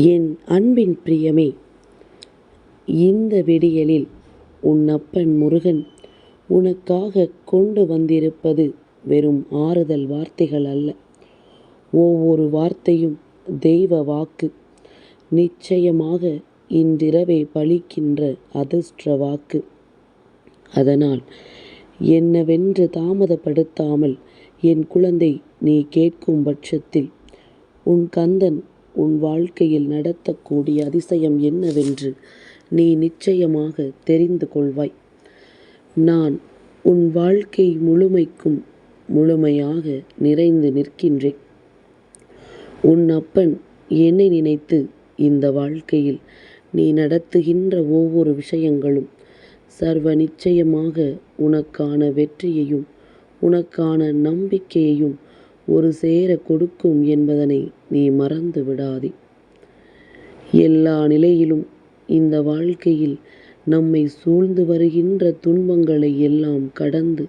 என் அன்பின் பிரியமே இந்த விடியலில் உன் அப்பன் முருகன் உனக்காக கொண்டு வந்திருப்பது வெறும் ஆறுதல் வார்த்தைகள் அல்ல. ஒவ்வொரு வார்த்தையும் தெய்வ வாக்கு. நிச்சயமாக இன்றிரவே பலிக்கின்ற அதிர்ஷ்ட வாக்கு. அதனால் என்னவென்று தாமதப்படுத்தாமல் என் குழந்தை நீ கேட்கும் பட்சத்தில் உன் கந்தன் உன் வாழ்க்கையில் நடத்தக்கூடிய அதிசயம் என்னவென்று நீ நிச்சயமாக தெரிந்து கொள்வாய். நான் உன் வாழ்க்கை முழுமைக்கும் முழுமையாக நிறைந்து நிற்கின்றேன். உன் அப்பன் என்னை நினைத்து இந்த வாழ்க்கையில் நீ நடத்துகின்ற ஒவ்வொரு விஷயங்களும் சர்வ நிச்சயமாக உனக்கான வெற்றியையும் உனக்கான நம்பிக்கையையும் ஒரு சேர கொடுக்கும் என்பதனை நீ மறந்து விடாதே. எல்லா நிலையிலும் இந்த வாழ்க்கையில் நம்மை சூழ்ந்து வருகின்ற துன்பங்களை எல்லாம் கடந்து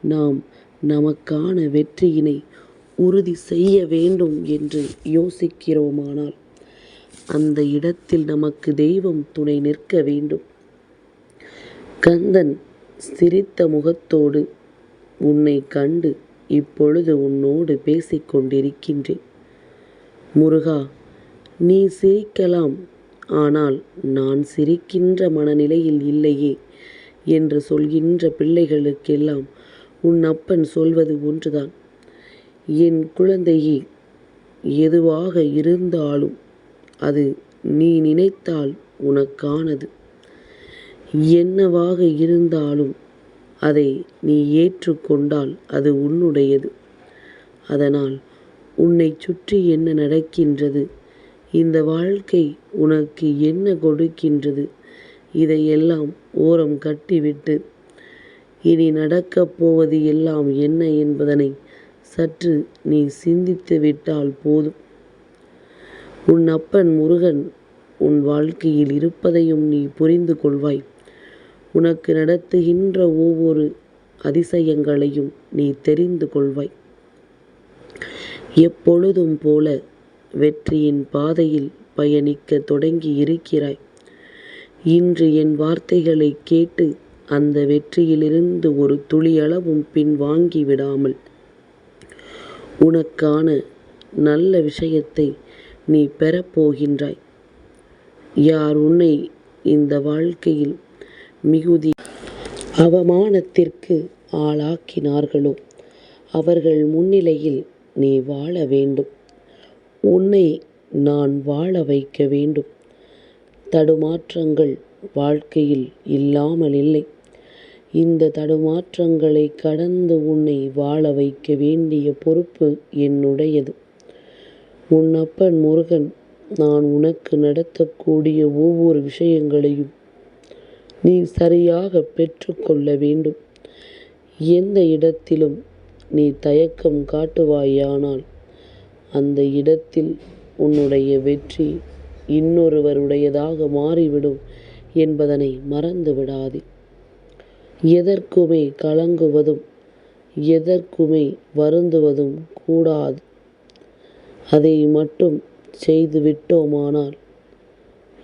நாம் நமக்கான வெற்றியினை உறுதி செய்ய வேண்டும் என்று யோசிக்கிறோமானால் அந்த இடத்தில் நமக்கு தெய்வம் துணை நிற்க வேண்டும். கந்தன் சிரித்த முகத்தோடு உன்னை கண்டு இப்பொழுது உன்னோடு பேசிக் கொண்டிருக்கின்றேன் முருகா நீ சிரிக்கலாம் ஆனால் நான் சிரிக்கின்ற மனநிலையில் இல்லையே என்று சொல்கின்ற பிள்ளைகளுக்கெல்லாம் உன் அப்பன் சொல்வது ஒன்றுதான். என் குழந்தையே எதுவாக இருந்தாலும் அது நீ நினைத்தால் உனக்கானது. என்னவாக இருந்தாலும் அதை நீ ஏற்றுக்கொண்டால் அது உன்னுடையது. அதனால் உன்னை சுற்றி என்ன நடக்கின்றது? இந்த வாழ்க்கை உனக்கு என்ன கொடுக்கின்றது? இதையெல்லாம் ஓரம் கட்டிவிட்டு இனி நடக்கப் போவது எல்லாம் என்ன என்பதனை சற்று நீ சிந்தித்து விட்டால் போதும். உன் அப்பன் முருகன் உன் வாழ்க்கையில் இருப்பதையும் நீ புரிந்து கொள்வாய். உனக்கு நடத்துகின்ற ஒவ்வொரு அதிசயங்களையும் நீ தெரிந்து கொள்வாய். எப்பொழுதும் போல வெற்றியின் பாதையில் பயணிக்க தொடங்கி இருக்கிறாய் இன்று என் வார்த்தைகளை கேட்டு அந்த வெற்றியிலிருந்து ஒரு துளியளவும் பின் வாங்கி விடாமல் உனக்கான நல்ல விஷயத்தை நீ பெறப்போகின்றாய் யார் உன்னை இந்த வாழ்க்கையில் மிகுதி. அவமானத்திற்கு ஆளாக்கினார்களோ? அவர்கள் முன்னிலையில் நீ வாழ வேண்டும். உன்னை நான் வாழ வைக்க வேண்டும். தடுமாற்றங்கள் வாழ்க்கையில் இல்லாமல் இல்லை. இந்த தடுமாற்றங்களை கடந்து உன்னை வாழ வைக்க வேண்டிய பொறுப்பு என்னுடையது. உன் அப்பன் முருகன் நான் உனக்கு நடத்தக்கூடிய ஒவ்வொரு விஷயங்களையும் நீ சரியாக பெற்றுக்கொள்ள வேண்டும். எந்த இடத்திலும் நீ தயக்கம் காட்டுவாயானால் அந்த இடத்தில் உன்னுடைய வெற்றி இன்னொருவருடையதாக மாறிவிடும் என்பதனை மறந்து விடாதே எதற்குமே கலங்குவதும் எதற்குமே வருந்துவதும் கூடாது. அதை மட்டும் செய்து விட்டோமானால்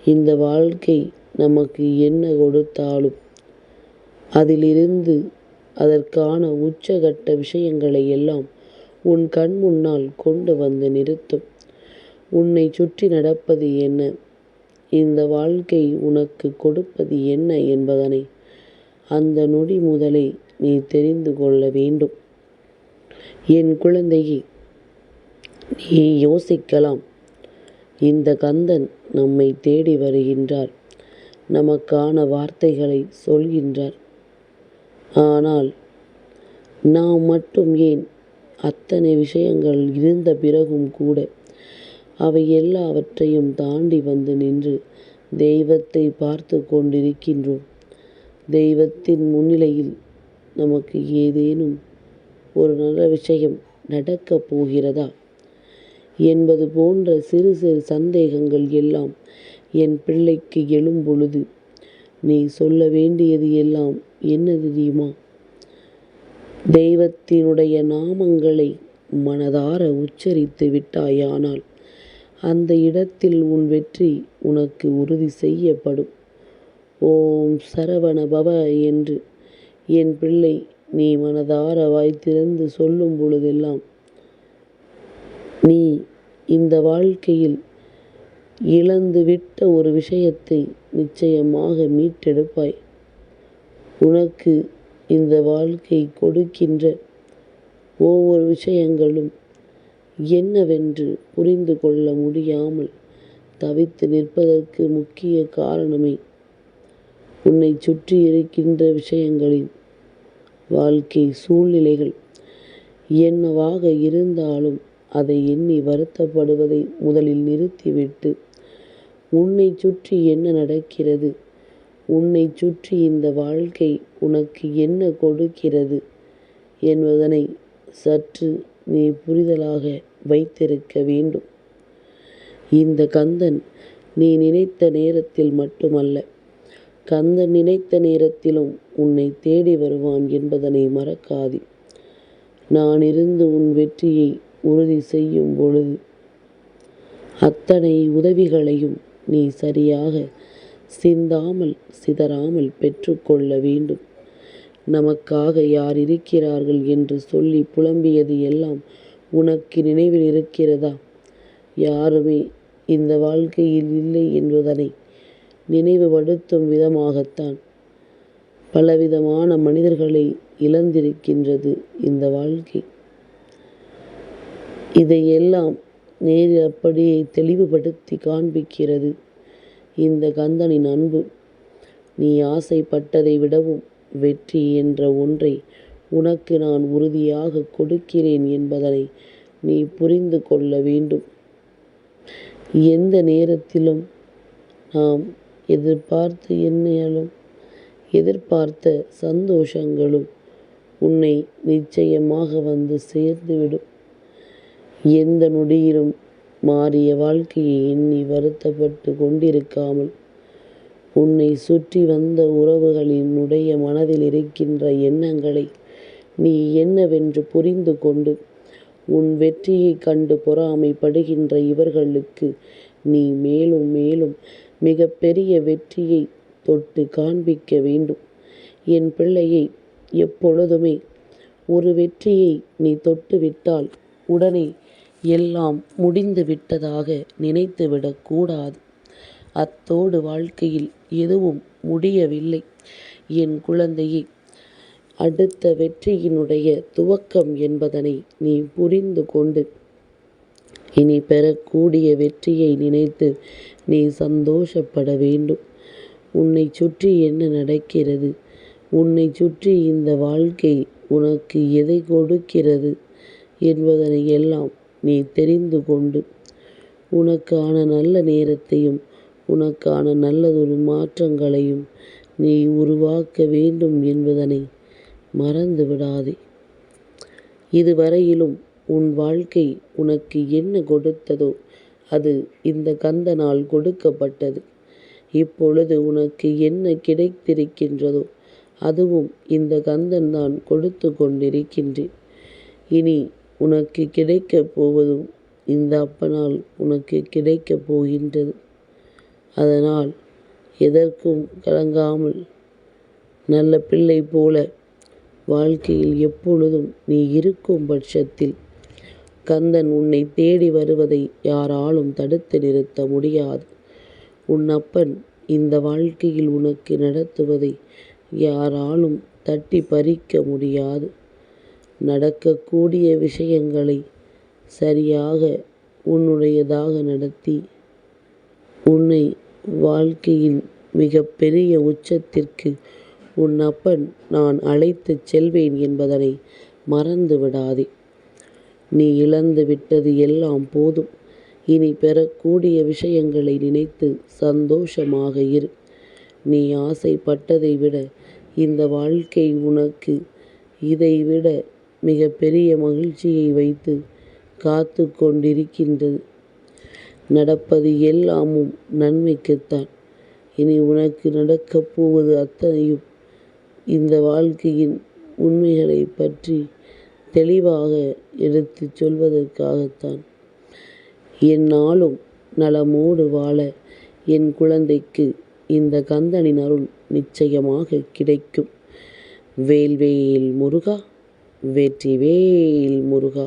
இந்த வாழ்க்கை நமக்கு என்ன கொடுத்தாலும் அதிலிருந்து அதற்கான உச்சகட்ட விஷயங்களை எல்லாம் உன் கண் முன்னால் கொண்டு வந்து நிறுத்தும். உன்னை சுற்றி நடப்பது என்ன? இந்த வாழ்க்கை உனக்கு கொடுப்பது என்ன என்பதனை அந்த நொடி முதலே நீ தெரிந்து கொள்ள வேண்டும். என் குழந்தையே நீ யோசிக்கலாம். இந்த கந்தன் நம்மை தேடி வருகின்றார். நமக்கான வார்த்தைகளை சொல்கின்றார். ஆனால் நாம் மட்டும் ஏன் அத்தனை விஷயங்கள் இருந்த பிறகும் கூட அவை எல்லாவற்றையும் தாண்டி வந்து நின்று தெய்வத்தை பார்த்து கொண்டிருக்கின்றோம். தெய்வத்தின் முன்னிலையில் நமக்கு ஏதேனும் ஒரு நல்ல விஷயம் நடக்கப் போகிறதா? என்பது போன்ற சிறு சிறு சந்தேகங்கள் எல்லாம் என் பிள்ளைக்கு எழும்பொழுது நீ சொல்ல வேண்டியது எல்லாம் என்ன தெரியுமா? தெய்வத்தினுடைய நாமங்களை மனதார உச்சரித்து விட்டாயானால் அந்த இடத்தில் உன் வெற்றி உனக்கு உறுதி செய்யப்படும். ஓம் சரவண பவ என்று என் பிள்ளை நீ மனதார வாய் திறந்து சொல்லும் பொழுதெல்லாம் நீ இந்த வாழ்க்கையில் இழந்துவிட்ட ஒரு விஷயத்தை நிச்சயமாக மீட்டெடுப்பாய். உனக்கு இந்த வாழ்க்கை கொடுக்கின்ற ஒவ்வொரு விஷயங்களும் என்னவென்று புரிந்து கொள்ள முடியாமல் தவித்து நிற்பதற்கு முக்கிய காரணமே உன்னை சுற்றி இருக்கின்ற விஷயங்களின் வாழ்க்கை சூழ்நிலைகள். என்னவாக இருந்தாலும் அதை எண்ணி வருத்தப்படுவதை முதலில் நிறுத்திவிட்டு உன்னை சுற்றி என்ன நடக்கிறது? உன்னை சுற்றி இந்த வாழ்க்கை உனக்கு என்ன கொடுக்கிறது? என்பதனை சற்று நீ புரிதலாக வைத்திருக்க வேண்டும். இந்த கந்தன் நீ நினைத்த நேரத்தில் மட்டுமல்ல கந்தன் நினைத்த நேரத்திலும் உன்னை தேடி வருவான் என்பதனை மறக்காதே. நான் இருந்து உன் வெற்றியை உறுதி செய்யும் பொழுது அத்தனை உதவிகளையும் நீ சரியாக சிந்தாமல் சிதறாமல் பெற்றுக்கொள்ள வேண்டும். நமக்காக யார் இருக்கிறார்கள் என்று சொல்லி புலம்பியது எல்லாம் உனக்கு நினைவில் இருக்கிறதா? யாருமே இந்த வாழ்க்கையில் இல்லை என்பதனை நினைவுபடுத்தும் விதமாகத்தான். பலவிதமான மனிதர்களை இழந்திருக்கின்றது இந்த வாழ்க்கை. இதையெல்லாம் நேரில் அப்படியே தெளிவுபடுத்தி காண்பிக்கிறது. இந்த கந்தனின் அன்பு நீ ஆசைப்பட்டதை விடவும் வெற்றி என்ற ஒன்றை உனக்கு நான் உறுதியாக கொடுக்கிறேன் என்பதனை நீ புரிந்து கொள்ள வேண்டும். எந்த நேரத்திலும் நாம் எதிர்பார்த்து எண்ணியாலும் எதிர்பார்த்த சந்தோஷங்களும் உன்னை நிச்சயமாக வந்து சேர்ந்துவிடும். எந்த நொடியிலும் மாறிய வாழ்க்கையை எண்ணி வருத்தப்பட்டு கொண்டிருக்காமல் உன்னை சுற்றி வந்த உறவுகளினுடைய மனதில் இருக்கின்ற எண்ணங்களை நீ என்னவென்று புரிந்து கொண்டு உன் வெற்றியை கண்டு பொறாமைப்படுகின்ற இவர்களுக்கு நீ மேலும் மேலும் மிக பெரிய வெற்றியை தொட்டு காண்பிக்க வேண்டும். என் பிள்ளையை எப்பொழுதுமே ஒரு வெற்றியை நீ தொட்டுவிட்டால் உடனே எல்லாம் முடிந்து விட்டதாக நினைத்துவிடக் அத்தோடு வாழ்க்கையில் எதுவும் முடியவில்லை. என் குழந்தையே அடுத்த வெற்றியினுடைய துவக்கம் என்பதனை நீ புரிந்து கொண்டு இனி பெறக்கூடிய வெற்றியை நினைத்து நீ சந்தோஷப்பட வேண்டும். உன்னை சுற்றி என்ன நடக்கிறது? உன்னை சுற்றி இந்த வாழ்க்கை உனக்கு எதை கொடுக்கிறது? என்பதனை எல்லாம் நீ தெரிந்து கொண்டு உனக்கான நல்ல நேரத்தையும் உனக்கான நல்லதொரு மாற்றங்களையும் நீ உருவாக்க வேண்டும் என்பதனை மறந்து விடாதே. இதுவரையிலும் உன் வாழ்க்கை உனக்கு என்ன கொடுத்ததோ அது இந்த கந்தனால் கொடுக்கப்பட்டது. இப்பொழுது உனக்கு என்ன கிடைத்திருக்கின்றதோ அதுவும் இந்த கந்தன் தான் கொடுத்து கொண்டிருக்கின்றேன். இனி உனக்கு கிடைக்கப் போவதும் இந்த அப்பனால் உனக்கு கிடைக்கப் போகின்றது. அதனால் எதற்கும் கலங்காமல் நல்ல பிள்ளை போல வாழ்க்கையில் எப்பொழுதும் நீ இருக்கும் பட்சத்தில் கந்தன் உன்னை தேடி வருவதை யாராலும் தடுத்து நிறுத்த முடியாது. உன் அப்பன் இந்த வாழ்க்கையில் உனக்கு நடத்துவதை யாராலும் தட்டி பறிக்க முடியாது. நடக்கக்கூடிய விஷயங்களை சரியாக உன்னுடையதாக நடத்தி உன்னை வாழ்க்கையின் மிகப்பெரிய உச்சத்திற்கு உன் அப்பன் நான் அழைத்துச் செல்வேன் என்பதனை மறந்து விடாதே. நீ இழந்து விட்டது எல்லாம் போதும். இனி பெறக்கூடிய விஷயங்களை நினைத்து சந்தோஷமாக இரு. நீ ஆசைப்பட்டதை விட இந்த வாழ்க்கை உனக்கு இதைவிட மிக பெரிய மகிழ்ச்சியை வைத்து காத்து கொண்டிருக்கின்றது நடப்பது எல்லாமும் நன்மைக்குத்தான். இனி உனக்கு நடக்கப் போவது அத்தனையும் இந்த வாழ்க்கையின் உண்மைகளை பற்றி தெளிவாக எடுத்துச் சொல்வதற்காகத்தான். என்னாலும் நலமோடு வாழ என் குழந்தைக்கு இந்த கந்தனின் அருள் நிச்சயமாக கிடைக்கும். வேல்வேல் முருகா. வெற்றிவேல் முருகா.